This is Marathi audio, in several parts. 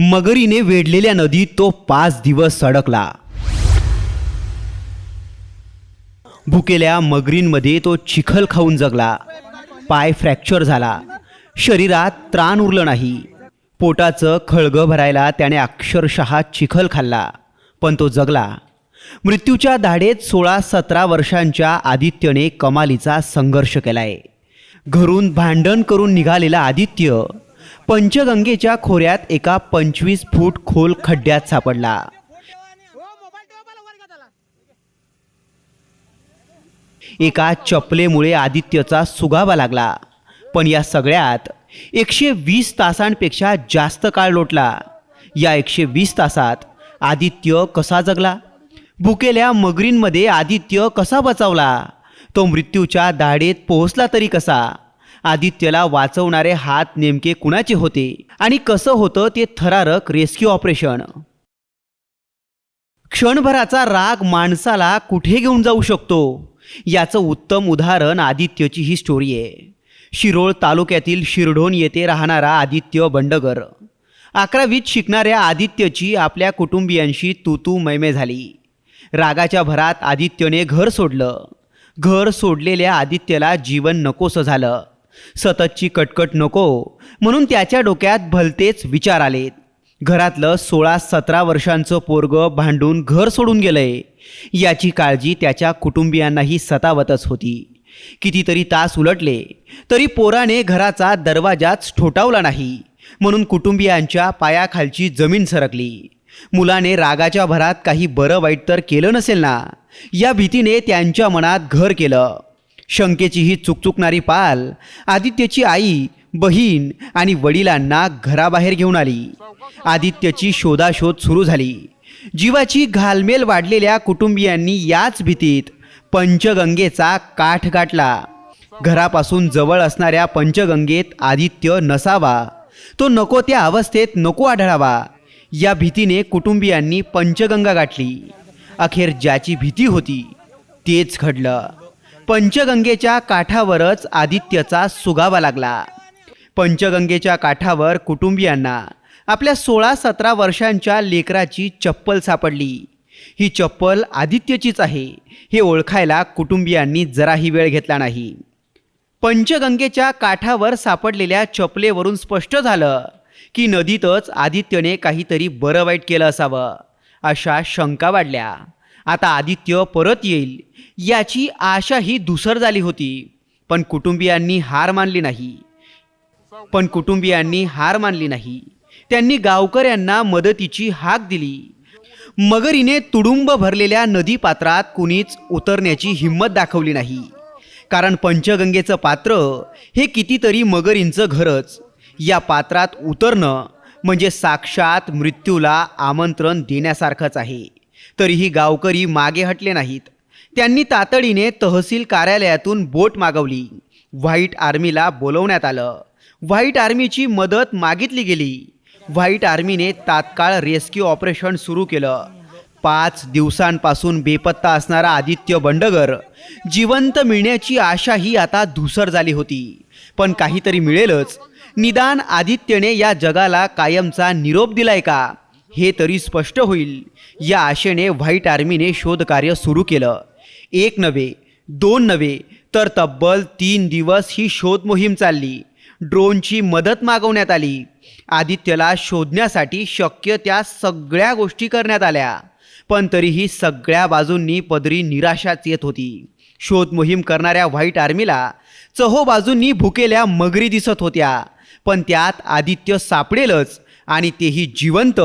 मगरीने वेढलेल्या नदीत तो पाच दिवस सडकला. भुकेल्या मगरींमध्ये तो चिखल खाऊन जगला. पाय फ्रॅक्चर झाला. शरीरात त्राण उरलं नाही. पोटाचं खळगं भरायला त्याने अक्षरशः चिखल खाल्ला पण तो जगला. मृत्यूच्या धाडेत सोळा सतरा वर्षांच्या आदित्यने कमालीचा संघर्ष केलाय. घरून भांडण करून निघालेला आदित्य पंचगंगेच्या खोऱ्यात एका पंचवीस फूट खोल खड्ड्यात सापडला. एका चपलेमुळे आदित्यचा सुगावा लागला. पण या सगळ्यात एकशे वीस तासांपेक्षा जास्त काळ लोटला. या एकशे वीस तासात आदित्य कसा जगला? भुकेल्या मगरींमध्ये आदित्य कसा बचावला? तो मृत्यूच्या दाढेत पोहोचला तरी कसा? आदित्यला वाचवणारे हात नेमके कुणाचे होते? आणि कसं होतं ते थरारक रेस्क्यू ऑपरेशन? क्षणभराचा राग माणसाला कुठे घेऊन जाऊ शकतो? याचं उत्तम उदाहरण आदित्यची ही स्टोरी आहे. शिरोळ तालुक्यातील शिरढोण येथे राहणारा आदित्य बंडगर. अकरावीत शिकणाऱ्या आदित्यची आपल्या कुटुंबियांशी तूतू मैमे झाली. रागाच्या भरात आदित्यने घर सोडलं. घर सोडलेल्या आदित्यला जीवन नकोसं झालं. सततची कटकट नको. म्हणून त्याच्या डोक्यात भलतेच विचार आलेत घरातलं सोळा सतरा वर्षांचं पोरगं भांडून घर सोडून गेलंय. याची काळजी त्याच्या कुटुंबियांनाही सतावतच होती. कितीतरी तास उलटले तरी पोराने घराचा दरवाजाच ठोठावला नाही. म्हणून कुटुंबियांच्या पायाखालची जमीन सरकली. मुलाने रागाच्या भरात काही बरं वाईट तर केलं नसेल ना? या भीतीने त्यांच्या मनात घर केलं. शंकेची ही चुकचुकणारी पाल आदित्यची आई बहीण आणि वडिलांना घराबाहेर घेऊन आली. आदित्यची शोधाशोध सुरू झाली. जीवाची घालमेल वाढलेल्या कुटुंबियांनी याच भीतीत पंचगंगेचा काठ गाठला. घरापासून जवळ असणाऱ्या पंचगंगेत आदित्य नसावा. तो नको त्या अवस्थेत नको आढळावा. या भीतीने कुटुंबियांनी पंचगंगा गाठली. अखेर ज्याची भीती होती तेच घडलं. पंचगंगेच्या काठावरच आदित्यचा सुगावा लागला. पंचगंगेच्या काठावर कुटुंबियांना आपल्या सोळा सतरा वर्षांच्या लेकराची चप्पल सापडली. ही चप्पल आदित्यचीच आहे हे ओळखायला कुटुंबियांनी जराही वेळ घेतला नाही. पंचगंगेच्या काठावर सापडलेल्या चपलेवरून स्पष्ट झालं की नदीतच आदित्यने काहीतरी बरं वाईट केलं असावं अशा शंका वाढल्या. आता आदित्य परत येईल. याची आशा ही धुसर झाली होती. पण कुटुंबियांनी हार मानली नाही. पण कुटुंबियांनी हार मानली नाही. त्यांनी गावकऱ्यांना मदतीची हाक दिली. मगरीने तुडुंब भरलेल्या नदीपात्रात कुणीच उतरण्याची हिंमत दाखवली नाही. कारण पंचगंगेचं पात्र हे कितीतरी मगरींचं घरच. या पात्रात उतरणं म्हणजे साक्षात मृत्यूला आमंत्रण देण्यासारखंच आहे. तरीही गावकरी मागे हटले नाहीत. त्यांनी तातडीने तहसील कार्यालयातून बोट मागवली. व्हाईट आर्मीला बोलवण्यात आलं. व्हाईट आर्मीची मदत मागितली गेली. व्हाईट आर्मीने तात्काळ रेस्क्यू ऑपरेशन सुरू केलं. पाच दिवसांपासून बेपत्ता असणारा आदित्य बंडगर जिवंत मिळण्याची आशाही आता धुसर झाली होती. पण काहीतरी मिळेलच. निदान आदित्यने या जगाला कायमचा निरोप दिलाय का? हे तरी स्पष्ट होईल. या आशेने व्हाईट आर्मीने शोधकार्य सुरू केलं. एक नव्हे दोन नव्हे तर तब्बल तीन दिवस ही शोध मोहीम चालली. ड्रोनची मदत मागवण्यात आली. आदित्यला शोधण्यासाठी शक्य त्या सगळ्या गोष्टी करण्यात आल्या. पण तरीही सगळ्या बाजूंनी पदरी निराशाच येत होती. शोध मोहीम करणाऱ्या व्हाईट आर्मीला चहो बाजूंनी भुकेल्या मगरी दिसत होत्या. पण त्यात आदित्य सापडेलच आणि तेही जिवंत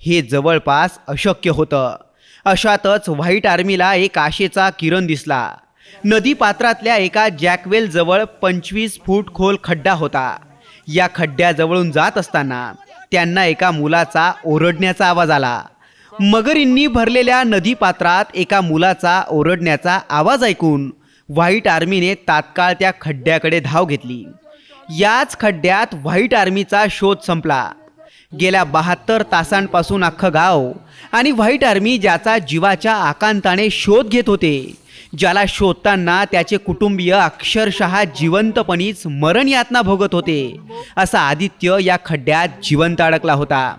हे जवळपास अशक्य होतं. अशातच व्हाईट आर्मीला एक आशेचा किरण दिसला. नदीपात्रातल्या एका जॅकवेल जवळ पंचवीस फूट खोल खड्डा होता. या खड्ड्याजवळून जात असताना त्यांना एका मुलाचा ओरडण्याचा आवाज आला. मगरींनी भरलेल्या नदीपात्रात एका मुलाचा ओरडण्याचा आवाज ऐकून व्हाईट आर्मीने तात्काळ त्या खड्ड्याकडे धाव घेतली. याच खड्ड्यात व्हाईट आर्मीचा शोध संपला. गेल्या बहात्तर तासांपासून अख्खं गाव आणि व्हाईट आर्मी ज्याचा जीवाच्या आकांताने शोध घेत होते ज्याला शोधताना त्याचे कुटुंबीय अक्षरशः जिवंतपणीच मरण यातना भोगत होते असा आदित्य या खड्ड्यात जिवंत अडकला होता.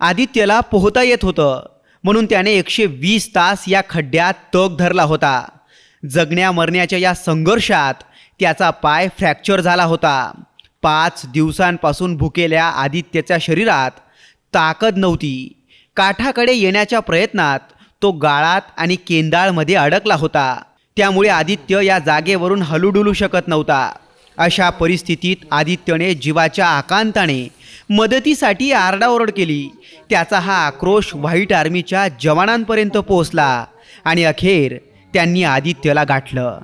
आदित्यला पोहता येत होतं म्हणून त्याने एकशे वीस तास या खड्ड्यात तग धरला होता. जगण्या मरण्याच्या या संघर्षात त्याचा पाय फ्रॅक्चर झाला होता. पाच दिवसांपासून भुकेल्या आदित्यच्या शरीरात ताकद नव्हती. काठाकडे येण्याच्या प्रयत्नात तो गाळात आणि केंदाळमध्ये अडकला होता. त्यामुळे आदित्य या जागेवरून हलूडुलू शकत नव्हता. अशा परिस्थितीत आदित्यने जीवाच्या आकांताने मदतीसाठी आरडाओरड केली. त्याचा हा आक्रोश व्हाईट आर्मीच्या जवानांपर्यंत पोहोचला आणि अखेर त्यांनी आदित्यला गाठलं.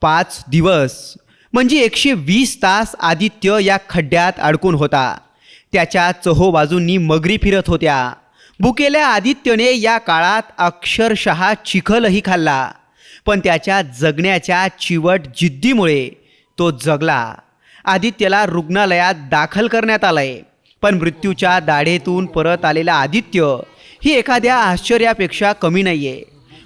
पाच दिवस म्हणजे एकशे वीस तास आदित्य या खड्ड्यात अडकून होता. त्याच्या चहोबाजूंनी मगरी फिरत होत्या. भुकेल्या आदित्यने या काळात अक्षरशः चिखलही खाल्ला. पण त्याच्या जगण्याच्या चिवट जिद्दीमुळे तो जगला. आदित्यला रुग्णालयात दाखल करण्यात आलंय. पण मृत्यूच्या दाढेतून परत आलेला आदित्य ही एखाद्या आश्चर्यापेक्षा कमी नाहीये.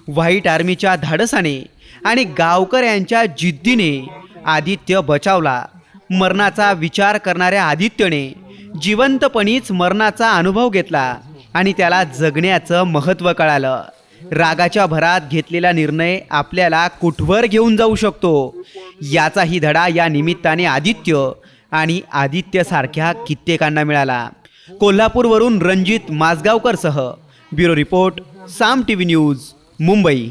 व्हाईट आर्मीच्या धाडसाने आणि गावकऱ्यांच्या जिद्दीने आदित्य बचावला. मरणाचा विचार करणाऱ्या आदित्यने जिवंतपणीच मरणाचा अनुभव घेतला आणि त्याला जगण्याचं महत्त्व कळालं. रागाच्या भरात घेतलेला निर्णय आपल्याला कुठवर घेऊन जाऊ शकतो? याचाही धडा या निमित्ताने आदित्य आणि आदित्यसारख्या कित्येकांना मिळाला. कोल्हापूरवरून Ranjit माजगावकरसह bureau report Saam T V news Mumbai.